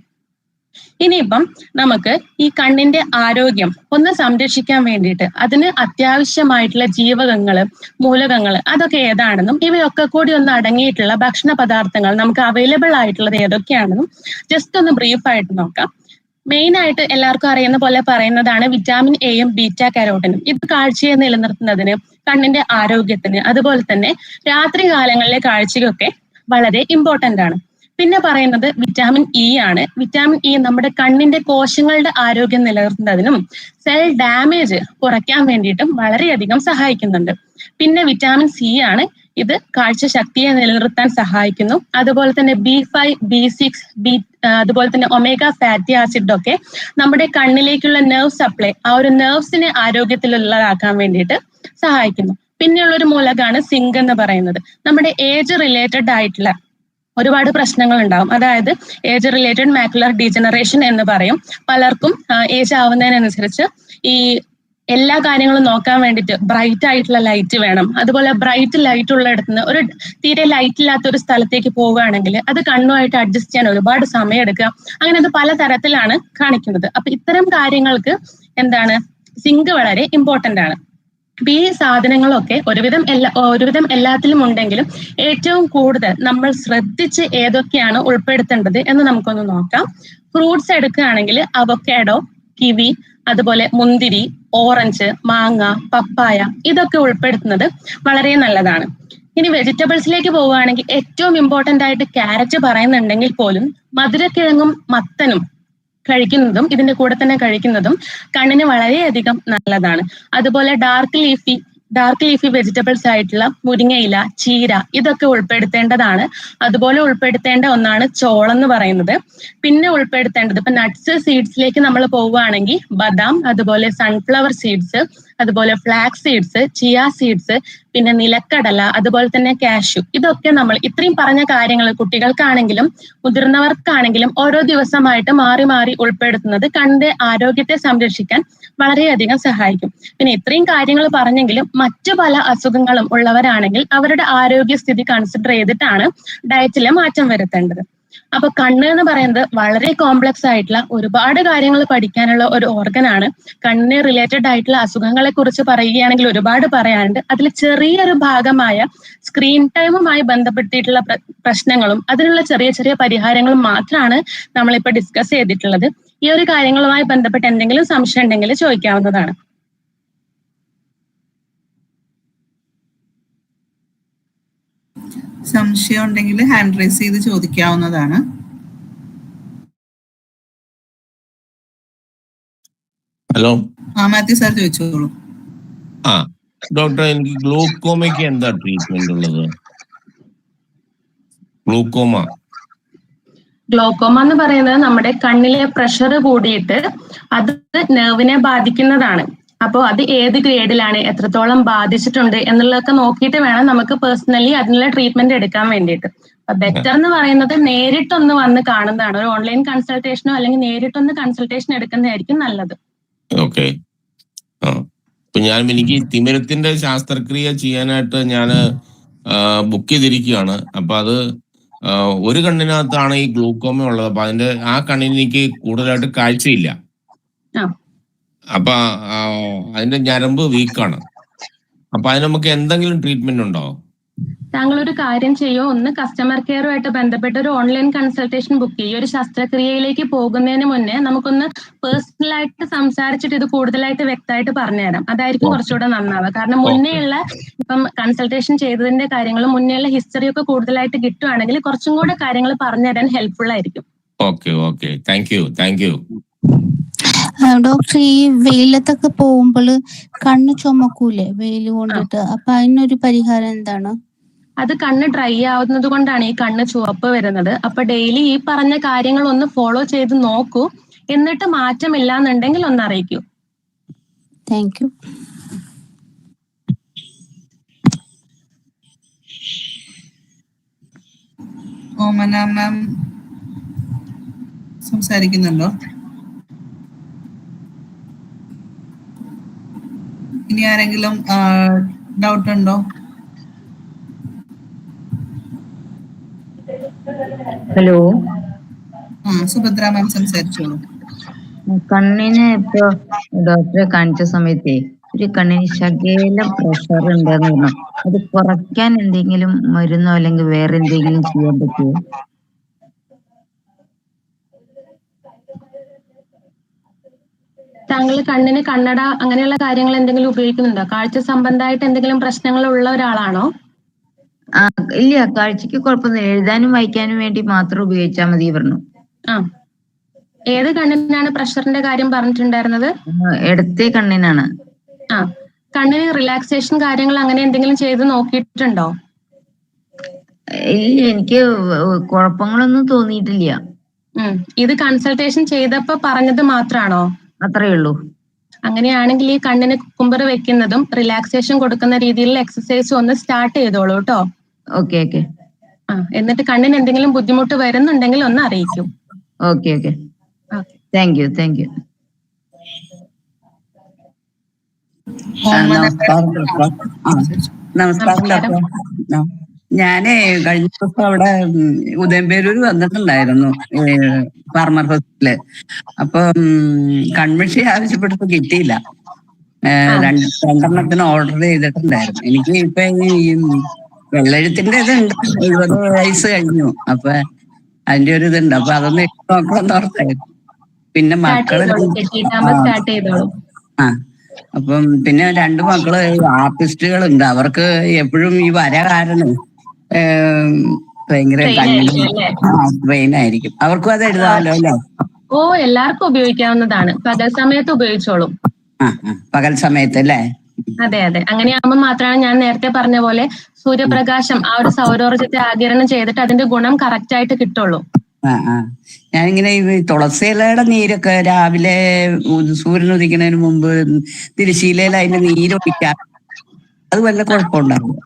ഇനിയിപ്പം നമുക്ക് ഈ കണ്ണിന്റെ ആരോഗ്യം ഒന്ന് സംരക്ഷിക്കാൻ വേണ്ടിയിട്ട് അതിന് അത്യാവശ്യമായിട്ടുള്ള ജീവകങ്ങൾ മൂലകങ്ങൾ അതൊക്കെ ഏതാണെന്നും ഇവയൊക്കെ കൂടി ഒന്ന് അടങ്ങിയിട്ടുള്ള ഭക്ഷണ പദാർത്ഥങ്ങൾ നമുക്ക് അവൈലബിൾ ആയിട്ടുള്ളത് ഏതൊക്കെയാണെന്നും ജസ്റ്റ് ഒന്ന് ബ്രീഫ് ആയിട്ട് നോക്കാം. മെയിൻ ആയിട്ട് എല്ലാവർക്കും അറിയുന്ന പോലെ പറയുന്നതാണ് വിറ്റാമിൻ എയും ബീറ്റ കരോട്ടനും. ഇത് കാഴ്ചയെ നിലനിർത്തുന്നതിന് കണ്ണിന്റെ ആരോഗ്യത്തിന് അതുപോലെ തന്നെ രാത്രി കാലങ്ങളിലെ കാഴ്ചയൊക്കെ വളരെ ഇമ്പോർട്ടന്റ് ആണ്. പിന്നെ പറയുന്നത് വിറ്റാമിൻ ഇ ആണ്. വിറ്റാമിൻ ഇ നമ്മുടെ കണ്ണിന്റെ കോശങ്ങളുടെ ആരോഗ്യം നിലനിർത്തുന്നതിനും സെൽ ഡാമേജ് കുറയ്ക്കാൻ വേണ്ടിയിട്ടും വളരെയധികം സഹായിക്കുന്നുണ്ട്. പിന്നെ വിറ്റാമിൻ സി ആണ്. ഇത് കാഴ്ച ശക്തിയെ നിലനിർത്താൻ സഹായിക്കുന്നു. അതുപോലെ തന്നെ B five B six B അതുപോലെ തന്നെ ഒമേഗ ഫാറ്റി ആസിഡ് ഒക്കെ നമ്മുടെ കണ്ണിലേക്കുള്ള നെർവ് സപ്ലൈ ആ ഒരു നെർവ്സിനെ ആരോഗ്യത്തിലുള്ളതാക്കാൻ വേണ്ടിയിട്ട് സഹായിക്കുന്നു. പിന്നെയുള്ള ഒരു മൂലകമാണ് സിങ്ക് എന്ന് പറയുന്നത്. നമ്മുടെ ഏജ് റിലേറ്റഡ് ആയിട്ടുള്ള ഒരുപാട് പ്രശ്നങ്ങൾ ഉണ്ടാവും അതായത് ഏജ് റിലേറ്റഡ് മാക്കുലർ ഡീജനറേഷൻ എന്ന് പറയും. പലർക്കും ഏജ് ആവുന്നതിനനുസരിച്ച് ഈ എല്ലാ കാര്യങ്ങളും നോക്കാൻ വേണ്ടിയിട്ട് ബ്രൈറ്റ് ആയിട്ടുള്ള ലൈറ്റ് വേണം. അതുപോലെ ബ്രൈറ്റ് ലൈറ്റ് ഉള്ള നിന്ന് ഒരു തീരെ ലൈറ്റ് ഇല്ലാത്ത ഒരു സ്ഥലത്തേക്ക് പോവുകയാണെങ്കിൽ അത് കണ്ണുമായിട്ട് അഡ്ജസ്റ്റ് ചെയ്യാൻ ഒരുപാട് സമയം എടുക്കുക. അങ്ങനെ അത് പല തരത്തിലാണ് കാണിക്കുന്നത്. അപ്പൊ ഇത്തരം കാര്യങ്ങൾക്ക് എന്താണ്? സിങ്ക് വളരെ ഇമ്പോർട്ടന്റ് ആണ്. അപ്പൊ ഈ സാധനങ്ങളൊക്കെ ഒരുവിധം എല്ലാ ഒരുവിധം എല്ലാത്തിലും ഉണ്ടെങ്കിലും ഏറ്റവും കൂടുതൽ നമ്മൾ ശ്രദ്ധിച്ച് ഏതൊക്കെയാണ് ഉൾപ്പെടുത്തേണ്ടത് എന്ന് നമുക്കൊന്ന് നോക്കാം. ഫ്രൂട്ട്സ് എടുക്കുകയാണെങ്കിൽ അവക്കേഡോ കിവി അതുപോലെ മുന്തിരി ഓറഞ്ച് മാങ്ങ പപ്പായ ഇതൊക്കെ ഉൾപ്പെടുത്തുന്നത് വളരെ നല്ലതാണ്. ഇനി വെജിറ്റബിൾസിലേക്ക് പോവുകയാണെങ്കിൽ ഏറ്റവും ഇമ്പോർട്ടന്റ് ആയിട്ട് ക്യാരറ്റ് പറയുന്നുണ്ടെങ്കിൽ പോലും മധുരക്കിഴങ്ങും മത്തനും കഴിക്കുന്നതും ഇതിന്റെ കൂടെ തന്നെ കഴിക്കുന്നതും കണ്ണിന് വളരെയധികം നല്ലതാണ്. അതുപോലെ dark leafy dark leafy vegetables ആയിട്ടുള്ള മുരിങ്ങയില ചീര ഇതൊക്കെ ഉൾപ്പെടുത്തേണ്ടതാണ്. അതുപോലെ ഉൾപ്പെടുത്തേണ്ട ഒന്നാണ് ചോളം എന്ന് പറയുന്നത്. പിന്നെ ഉൾപ്പെടുത്തേണ്ടത് ഇപ്പൊ നട്ട്സ് സീഡ്സിലേക്ക് നമ്മൾ പോവുകയാണെങ്കിൽ ബദാം അതുപോലെ സൺഫ്ലവർ സീഡ്സ് അതുപോലെ ഫ്ലാക്സ് സീഡ്സ് ചിയ സീഡ്സ് പിന്നെ നിലക്കടല അതുപോലെ തന്നെ കാഷ്യൂ ഇതൊക്കെ നമ്മൾ ഇത്രയും പറഞ്ഞ കാര്യങ്ങൾ കുട്ടികൾക്കാണെങ്കിലും മുതിർന്നവർക്കാണെങ്കിലും ഓരോ ദിവസമായിട്ട് മാറി മാറി ഉൾപ്പെടുത്തുന്നത് കണ്ണിന്റെ ആരോഗ്യത്തെ സംരക്ഷിക്കാൻ വളരെയധികം സഹായിക്കും. പിന്നെ ഇത്രയും കാര്യങ്ങൾ പറഞ്ഞെങ്കിലും മറ്റു പല അസുഖങ്ങളും ഉള്ളവരാണെങ്കിൽ അവരുടെ ആരോഗ്യസ്ഥിതി കൺസിഡർ ചെയ്തിട്ടാണ് ഡയറ്റിലെ മാറ്റം വരുത്തേണ്ടത്. അപ്പൊ കണ്ണ് എന്ന് പറയുന്നത് വളരെ കോംപ്ലക്സ് ആയിട്ടുള്ള ഒരുപാട് കാര്യങ്ങൾ പഠിക്കാനുള്ള ഒരു ഓർഗനാണ് കണ്ണിന് റിലേറ്റഡ് ആയിട്ടുള്ള അസുഖങ്ങളെ കുറിച്ച് പറയുകയാണെങ്കിൽ ഒരുപാട് പറയാനുണ്ട്. അതിൽ ചെറിയൊരു ഭാഗമായ സ്ക്രീൻ ടൈമുമായി ബന്ധപ്പെട്ടിട്ടുള്ള പ്രശ്നങ്ങളും അതിനുള്ള ചെറിയ ചെറിയ പരിഹാരങ്ങളും മാത്രമാണ് നമ്മളിപ്പോൾ ഡിസ്കസ് ചെയ്തിട്ടുള്ളത്. ഈ ഒരു കാര്യങ്ങളുമായി ബന്ധപ്പെട്ട് എന്തെങ്കിലും സംശയം ഉണ്ടെങ്കിൽ ചോദിക്കാവുന്നതാണ്. സംശയം ഉണ്ടെങ്കിൽ ഹാൻഡ് റൈസ് ചെയ്ത് ചോദിക്കാവുന്നതാണ്. ഹലോ. ആ മാത്യു സാർ ചോദിച്ചോളൂ. ആ ഡോക്ടർ എനിക്ക് ഗ്ലൂക്കോമയ്ക്ക് എന്താ ട്രീറ്റ്മെന്റ് ഉള്ളത്? ഗ്ലൂക്കോമ. ഗ്ലോക്കോമ എന്ന് പറയുന്നത് നമ്മുടെ കണ്ണിലെ പ്രഷർ കൂടിയിട്ട് അത് നെർവിനെ ബാധിക്കുന്നതാണ്. അപ്പോൾ അത് ഏത് ഗ്രേഡിലാണ് എത്രത്തോളം ബാധിച്ചിട്ടുണ്ട് എന്നുള്ളതൊക്കെ നോക്കിയിട്ട് വേണം നമുക്ക് പേഴ്സണലി അതിനുള്ള ട്രീറ്റ്മെന്റ് എടുക്കാൻ വേണ്ടിയിട്ട്. ബെറ്റർ എന്ന് പറയുന്നത് നേരിട്ടൊന്ന് വന്ന് കാണുന്നതാണ്. ഒരു ഓൺലൈൻ കൺസൾട്ടേഷനോ അല്ലെങ്കിൽ നേരിട്ടൊന്ന് കൺസൾട്ടേഷൻ എടുക്കുന്നതായിരിക്കും നല്ലത്. ഓക്കെ ഞാൻ എനിക്ക് തിമിരത്തിന്റെ ശാസ്ത്രക്രിയ ചെയ്യാനായിട്ട് ഞാൻ ബുക്ക് ചെയ്തിരിക്കുകയാണ്. അപ്പൊ അത് ഒരു കണ്ണിനകത്താണ് ഈ ഗ്ലൂക്കോമ ഉള്ളത്. അപ്പൊ അതിന്റെ ആ കണ്ണിന് എനിക്ക് കൂടുതലായിട്ട് കാഴ്ചയില്ല. അപ്പൊ അതിന്റെ ഞരമ്പ് വീക്കാണ്. അപ്പൊ അതിന് നമുക്ക് എന്തെങ്കിലും ട്രീറ്റ്മെന്റ് ഉണ്ടോ? താങ്കൾ ഒരു കാര്യം ചെയ്യോ? ഒന്ന് കസ്റ്റമർ കെയറുമായിട്ട് ബന്ധപ്പെട്ട് ഒരു ഓൺലൈൻ കൺസൾട്ടേഷൻ ബുക്ക് ചെയ്യുക ഒരു ശസ്ത്രക്രിയയിലേക്ക് പോകുന്നതിന് മുന്നേ നമുക്കൊന്ന് പേഴ്സണൽ ആയിട്ട് സംസാരിച്ചിട്ട് ഇത് കൂടുതലായിട്ട് വ്യക്തമായിട്ട് പറഞ്ഞുതരാം. അതായിരിക്കും. കുറച്ചുകൂടെ നന്നാവുക. കാരണം മുന്നേയുള്ള ഇപ്പം കൺസൾട്ടേഷൻ ചെയ്തതിന്റെ കാര്യങ്ങളും മുന്നേയുള്ള ഹിസ്റ്ററി ഒക്കെ കൂടുതലായിട്ട് കിട്ടുവാണെങ്കിൽ കുറച്ചും കൂടെ കാര്യങ്ങൾ പറഞ്ഞുതരാൻ ഹെൽപ്ഫുൾ ആയിരിക്കും. Okay okay thank you thank you doctor ഈ വെയിലത്തൊക്കെ പോകുമ്പോൾ കണ്ണ് ചുമക്കൂലേ വെയിൽ കൊണ്ടിട്ട്? അപ്പൊ അതിനൊരു പരിഹാരം എന്താണ്? അത് കണ്ണ് ഡ്രൈ ആവുന്നത് കൊണ്ടാണ് ഈ കണ്ണ് ചുവപ്പ് വരുന്നത്. അപ്പൊ ഡെയിലി ഈ പറഞ്ഞ കാര്യങ്ങൾ ഒന്ന് ഫോളോ ചെയ്ത് നോക്കൂ. എന്നിട്ട് മാറ്റമില്ല എന്നുണ്ടെങ്കിൽ ഒന്ന് അറിയിക്കൂ. Thank you Omana ma'am. സംസാരിക്കുന്നുണ്ടോ? ഇനി ആരെങ്കിലും ഡൗട്ട് ഉണ്ടോ? ഹലോ സുഭദ്ര മാം സംസാരിച്ചോളൂ. കണ്ണിന് ഇപ്പൊ ഡോക്ടറെ കാണിച്ച സമയത്തെ ഒരു കണ്ണിന് ശകല പ്രഷർ ഉണ്ടെന്ന് പറഞ്ഞു. അത് കുറയ്ക്കാൻ എന്തെങ്കിലും മരുന്നോ അല്ലെങ്കിൽ വേറെ എന്തെങ്കിലും ചെയ്യാൻ പറ്റുമോ? താങ്കൾ കണ്ണിന് കണ്ണട അങ്ങനെയുള്ള കാര്യങ്ങൾ എന്തെങ്കിലും ഉപയോഗിക്കുന്നുണ്ടോ? കാഴ്ച സംബന്ധമായിട്ട് എന്തെങ്കിലും പ്രശ്നങ്ങൾ ഉള്ള ഒരാളാണോ? ആ ഇല്ല. കാഴ്ചക്ക് കുഴപ്പമൊന്നുമില്ല. എഴുതാനും വായിക്കാനും വേണ്ടി മാത്രം ഉപയോഗിച്ചാൽ മതി പറഞ്ഞു. ആ. ഏത് കണ്ണിനാണ് പ്രഷറിന്റെ കാര്യം പറഞ്ഞിട്ടുണ്ടായിരുന്നത്? എടുത്ത ഇടത്തെ കണ്ണിനാണ്. ആ. കണ്ണിന് റിലാക്സേഷൻ കാര്യങ്ങൾ അങ്ങനെ എന്തെങ്കിലും ചെയ്ത് നോക്കിയിട്ടുണ്ടോ? ഇല്ല. എനിക്ക് കുഴപ്പങ്ങളൊന്നും തോന്നിയിട്ടില്ല. ഇത് കൺസൾട്ടേഷൻ ചെയ്തപ്പോ പറഞ്ഞത് മാത്രാണോ? അത്രേ ഉള്ളൂ. അങ്ങനെയാണെങ്കിൽ ഈ കണ്ണിന് കുമ്പർ വെക്കുന്നതും റിലാക്സേഷൻ കൊടുക്കുന്ന രീതിയിലുള്ള എക്സസൈസും ഒന്ന് സ്റ്റാർട്ട് ചെയ്തോളൂ കേട്ടോ ഓക്കെ ഓക്കെ ആ എന്നിട്ട് കണ്ണിന് എന്തെങ്കിലും ബുദ്ധിമുട്ട് വരുന്നുണ്ടെങ്കിൽ ഒന്ന് അറിയിക്കും. Okay okay okay thank you thank you നമസ്കാരം നമസ്കാരം ഞാനേ കഴിഞ്ഞ ദിവസം അവിടെ ഉദയംപേരൂർ വന്നിട്ടുണ്ടായിരുന്നു ഫാർമർ ഹോസ്പിറ്റലിൽ അപ്പൊ കൺവെൻഷൻ കൺമഷി ആവശ്യപ്പെട്ടപ്പോ കിട്ടിയില്ല. രണ്ട് രണ്ടെണ്ണത്തിന് ഓർഡർ ചെയ്തിട്ടുണ്ടായിരുന്നു. എനിക്ക് ഇപ്പൊ ഈ വെള്ളെഴുത്തിന്റെ ഇതുണ്ട്. എഴുപത് വയസ്സ് കഴിഞ്ഞു. അപ്പൊ അതിന്റെ ഒരു ഇതുണ്ട്. അപ്പൊ അതൊന്ന് നോക്കണം ഓർത്തായിരുന്നു. പിന്നെ മക്കൾ ആ. അപ്പം പിന്നെ രണ്ട് മക്കൾ ആർട്ടിസ്റ്റുകളുണ്ട്. അവർക്ക് എപ്പോഴും ഈ വര കാരണം ഭയങ്കര Strain ആയിരിക്കും. അവർക്കും അത് എഴുതാമല്ലോ അല്ലേ? ഓ എല്ലാവർക്കും ഉപയോഗിക്കാവുന്നതാണ്. പകൽ സമയത്ത് ഉപയോഗിച്ചോളും. പകൽ സമയത്ത് അല്ലേ? അതെ അതെ. അങ്ങനെയാകുമ്പോൾ മാത്രമാണ് ഞാൻ നേരത്തെ പറഞ്ഞ പോലെ സൂര്യപ്രകാശം ആ ഒരു സൗരോർജത്തെ ആഗിരണം ചെയ്തിട്ട് അതിന്റെ ഗുണം കറക്റ്റ് ആയിട്ട് കിട്ടുള്ളൂ. ഞാനിങ്ങനെ ഈ തുളസി ഇലയുടെ നീരൊക്കെ രാവിലെ സൂര്യൻ ഉദിക്കുന്നതിന് മുമ്പ് തിരിശീലയിൽ അതിന്റെ നീരൊഴിക്കാൻ അത് വല്ല കുഴപ്പമുണ്ടാവും?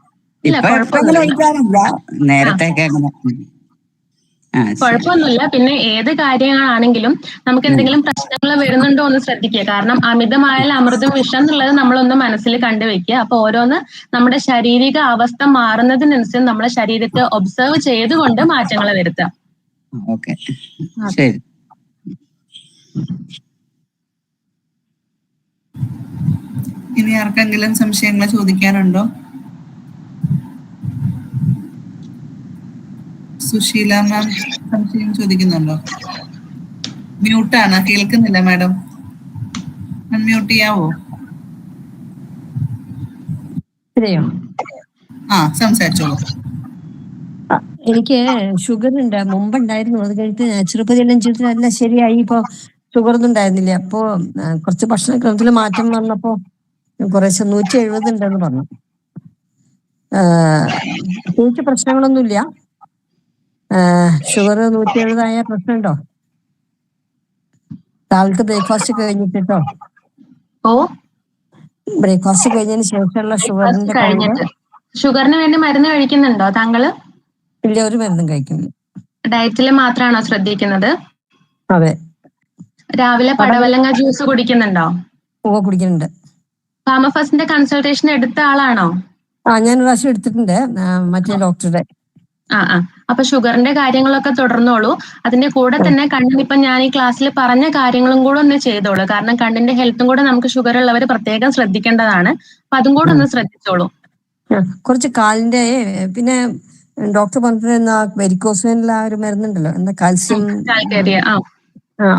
കുഴപ്പമൊന്നുമില്ല പിന്നെ ഏത് കാര്യങ്ങളാണെങ്കിലും നമുക്ക് എന്തെങ്കിലും പ്രശ്നങ്ങൾ വരുന്നുണ്ടോ എന്ന് ശ്രദ്ധിക്കുക. കാരണം അമിതമായ അമൃതം വിഷം എന്നുള്ളത് നമ്മളൊന്ന് മനസ്സിൽ കണ്ടുവെക്കുക. അപ്പൊ ഓരോന്ന് നമ്മുടെ ശാരീരിക അവസ്ഥ മാറുന്നതിനനുസരിച്ച് നമ്മുടെ ശരീരത്തെ ഒബ്സർവ് ചെയ്തുകൊണ്ട് മാറ്റങ്ങൾ വരുത്താം ഓക്കെ. ശരി. ഇനി ആർക്കെങ്കിലും സംശയങ്ങൾ ചോദിക്കാനുണ്ടോ? സുശീല മാം സംശയം ചോദിക്കുന്നുണ്ടോ? മ്യൂട്ടാണ് കേൾക്കുന്നില്ല മാഡം അൺമ്യൂട്ട് ചെയ്യാവോ? ആ സംസാരിച്ചോളൂ. എനിക്ക് ഷുഗർ ഉണ്ട്. മുമ്പുണ്ടായിരുന്നു. അത് കഴിഞ്ഞിട്ട് നാച്ചുറോപ്പതി എല്ലാം ചെയ്തിട്ട് നല്ല ശരിയായി. ഇപ്പൊ ഷുഗർ ഒന്നും ഉണ്ടായിരുന്നില്ല. അപ്പോ കുറച്ച് ഭക്ഷണ ക്രമത്തിൽ മാറ്റം വന്നപ്പോ കുറേശ്ശെ നൂറ്റി എഴുപത് ഉണ്ടെന്ന് പറഞ്ഞു. പ്രത്യേകിച്ച് പ്രശ്നങ്ങളൊന്നുമില്ല. ഷുഗർ നൂറ്റി എഴുപതായ പ്രശ്നമുണ്ടോ? താഴ്ത്ത് ബ്രേക്ക്ഫാസ്റ്റ് കഴിഞ്ഞിട്ടോ ഓ? ബ്രേക്ക്ഫാസ്റ്റ് കഴിഞ്ഞതിന് ശേഷമുള്ള ഷുഗറിന്റെ കഴിഞ്ഞിട്ട്. ഷുഗറിന് വേണ്ടി മരുന്ന് കഴിക്കുന്നുണ്ടോ താങ്കൾ? ഇല്ല ഒരു മരുന്നും കഴിക്കുന്നു ഡയറ്റിൽ മാത്രമാണോ ശ്രദ്ധിക്കുന്നത്? അതെ. രാവിലെ പടവലങ്ങ ജ്യൂസ് കുടിക്കുന്നുണ്ടോ? ഓ കുടിക്കുന്നുണ്ട്. ഫാമഫസിന്റെ കൺസൾട്ടേഷൻ എടുത്ത ആളാണോ? ആ ഞാൻ ഒരു പ്രാവശ്യം എടുത്തിട്ടുണ്ട് മറ്റേ ഡോക്ടറുടെ. ആ ആ. അപ്പൊ ഷുഗറിന്റെ കാര്യങ്ങളൊക്കെ തുടർന്നോളൂ. അതിന്റെ കൂടെ തന്നെ കണ്ണിന് ഇപ്പൊ ഞാൻ ഈ ക്ലാസ്സിൽ പറഞ്ഞ കാര്യങ്ങളും കൂടെ ഒന്ന് ചെയ്തോളൂ. കാരണം കണ്ണിന്റെ ഹെൽത്തും കൂടെ നമുക്ക് ഷുഗർ ഉള്ളവർ പ്രത്യേകം ശ്രദ്ധിക്കേണ്ടതാണ്. അപ്പൊ അതും കൂടെ ഒന്ന് ശ്രദ്ധിച്ചോളൂ. കുറച്ച് കാലിന്റെ പിന്നെ ഡോക്ടർ പറഞ്ഞിരുന്ന വെരിക്കോസിനുള്ള ഒരു മരുന്നുണ്ടല്ലോ എന്താ കാൽസ്യം?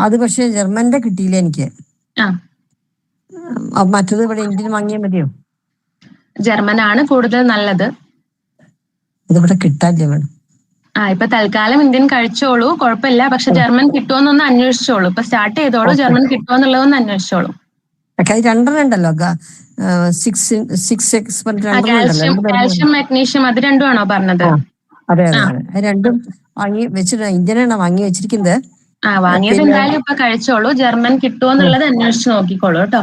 അത് പക്ഷെ ജർമ്മന്റെ കിട്ടിയില്ല എനിക്ക്. മറ്റത് ഇവിടെ ഇന്ത്യൻ വാങ്ങിയാൽ മതിയോ? ജർമ്മനാണ് ആണ് കൂടുതൽ നല്ലത്. ഇതിവിടെ കിട്ടാല്ലേ വേണം ആ ഇപ്പൊ തൽക്കാലം ഇന്ത്യൻ കഴിച്ചോളൂ കുഴപ്പമില്ല. പക്ഷെ ജർമ്മൻ കിട്ടുമെന്നൊന്ന് അന്വേഷിച്ചോളൂ. ഇപ്പൊ സ്റ്റാർട്ട് ചെയ്തോളൂ ജർമ്മൻ കിട്ടുമെന്നുള്ളതൊന്ന് അന്വേഷിച്ചോളൂ. അത് രണ്ടെണ്ണം ഉണ്ടല്ലോ. സിക്സ് സിക്സ് ഉണ്ടല്ലോ. കാൽഷ്യം മഗ്നീഷ്യം അത് രണ്ടും ആണോ പറഞ്ഞത്. അതെ അതെ രണ്ടും വാങ്ങി വെച്ചിട്ട് ഇന്ത്യനാണ് വാങ്ങി വെച്ചിരിക്കുന്നത്? ആ വാങ്ങിയത് എന്തായാലും ഇപ്പൊ കഴിച്ചോളൂ. ജർമ്മൻ കിട്ടുമോന്നുള്ളത് അന്വേഷിച്ച് നോക്കിക്കോളൂ കേട്ടോ.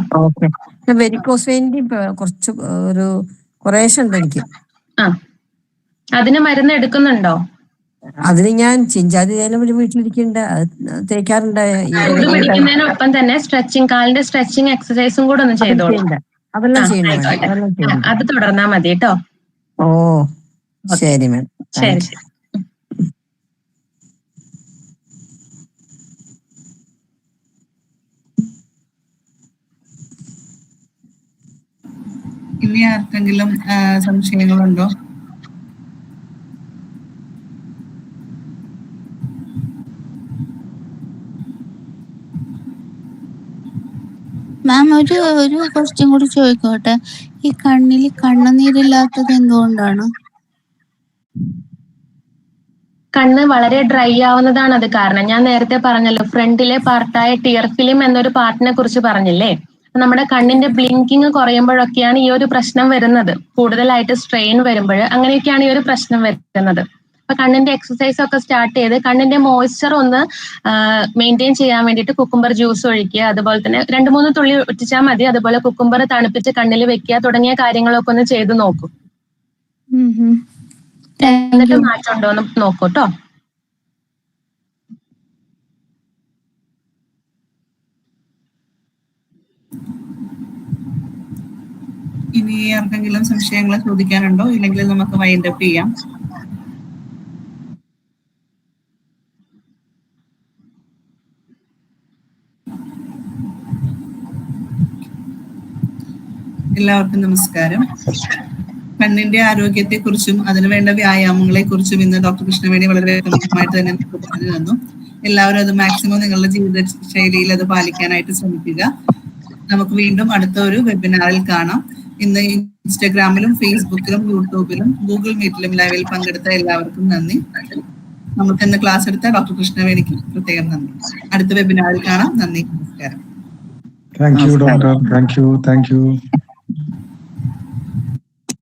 വെരിക്കോസ് വെയിന്റെ കുറച്ച് ഒരു എനിക്ക്. ആ. അതിന് മരുന്ന് എടുക്കുന്നുണ്ടോ? അതിന് ഞാൻ ചിഞ്ചാതി തേയില ഒരു വീട്ടിലിരിക്കുന്നുണ്ട് അത് തേക്കാറുണ്ട്. പിടിക്കുന്നതിനൊപ്പം തന്നെ സ്ട്രെച്ചിങ് കാലിന്റെ സ്ട്രെച്ചിങ് എക്സസൈസും കൂടെ ഒന്ന് ചെയ്തോളൂ. അതെല്ലാം ആ, അത് തുടർന്നാ മതി കേട്ടോ. ഓ ശരി മാം ശരി ശരി. ഇനി ആർക്കെങ്കിലും സംശയങ്ങളുണ്ടോ? മാം ഒരു ഒരു ക്വസ്റ്റ്യൻ കൂടി ചോദിക്കോട്ടെ? ഈ കണ്ണിൽ കണ്ണുനീരില്ലാത്തത് എന്തുകൊണ്ടാണ്? കണ്ണ് വളരെ ഡ്രൈ ആവുന്നതാണ് അത് കാരണം. ഞാൻ നേരത്തെ പറഞ്ഞല്ലോ ഫ്രണ്ടിലെ പാർട്ടായ ടിയർ ഫിലിം എന്നൊരു പാർട്ടിനെ കുറിച്ച് പറഞ്ഞില്ലേ? നമ്മുടെ കണ്ണിന്റെ ബ്ലിങ്കിങ് കുറയുമ്പോഴൊക്കെയാണ് ഈ ഒരു പ്രശ്നം വരുന്നത്. കൂടുതലായിട്ട് സ്ട്രെയിൻ വരുമ്പോൾ അങ്ങനെയൊക്കെയാണ് ഈ ഒരു പ്രശ്നം വരുന്നത്. അപ്പൊ കണ്ണിന്റെ എക്സസൈസ് ഒക്കെ സ്റ്റാർട്ട് ചെയ്ത് കണ്ണിന്റെ മോയ്സ്ചർ ഒന്ന് മെയിന്റെയിൻ ചെയ്യാൻ വേണ്ടിയിട്ട് കുക്കുംബർ ജ്യൂസ് ഒഴിക്കുക. അതുപോലെ തന്നെ രണ്ട് മൂന്ന് തുള്ളി ഒറ്റിച്ചാൽ മതി. അതുപോലെ കുക്കുംബർ തണുപ്പിച്ച് കണ്ണിൽ വെക്കുക. തുടങ്ങിയ കാര്യങ്ങളൊക്കെ ഒന്ന് ചെയ്ത് നോക്കും. എന്നിട്ട് മാറ്റം ഉണ്ടോ എന്ന് നോക്കൂ കേട്ടോ ഇനി ആർക്കെങ്കിലും സംശയങ്ങൾ ചോദിക്കാനുണ്ടോ? ഇല്ലെങ്കിൽ നമുക്ക് വൈൻഡപ്പ് ചെയ്യാം. എല്ലാവർക്കും നമസ്കാരം. കണ്ണിന്റെ ആരോഗ്യത്തെ കുറിച്ചും അതിനുവേണ്ട വ്യായാമങ്ങളെ കുറിച്ചും ഇന്ന് ഡോക്ടർ കൃഷ്ണവേണി വളരെ വ്യക്തമായിട്ട് തന്നെ പറഞ്ഞു തന്നു. എല്ലാവരും അത് മാക്സിമം നിങ്ങളുടെ ജീവിത ശൈലിയിൽ അത് പാലിക്കാനായിട്ട് ശ്രമിക്കുക. നമുക്ക് വീണ്ടും അടുത്ത ഒരു വെബിനാറിൽ കാണാം. ഇന്ന് ഇൻസ്റ്റഗ്രാമിലും ഫേസ്ബുക്കിലും യൂട്യൂബിലും ഗൂഗിൾ മീറ്റിലും ലൈവിൽ പങ്കെടുത്ത എല്ലാവർക്കും നന്ദി. നമുക്ക് ഇന്ന് ക്ലാസ് എടുത്ത ഡോക്ടർ കൃഷ്ണവേണിക്ക് പ്രത്യേകം നന്ദി. അടുത്ത വെബിനാറിൽ കാണാം. നന്ദി നമസ്കാരം. Thank you, doctor. Thank you. Thank you.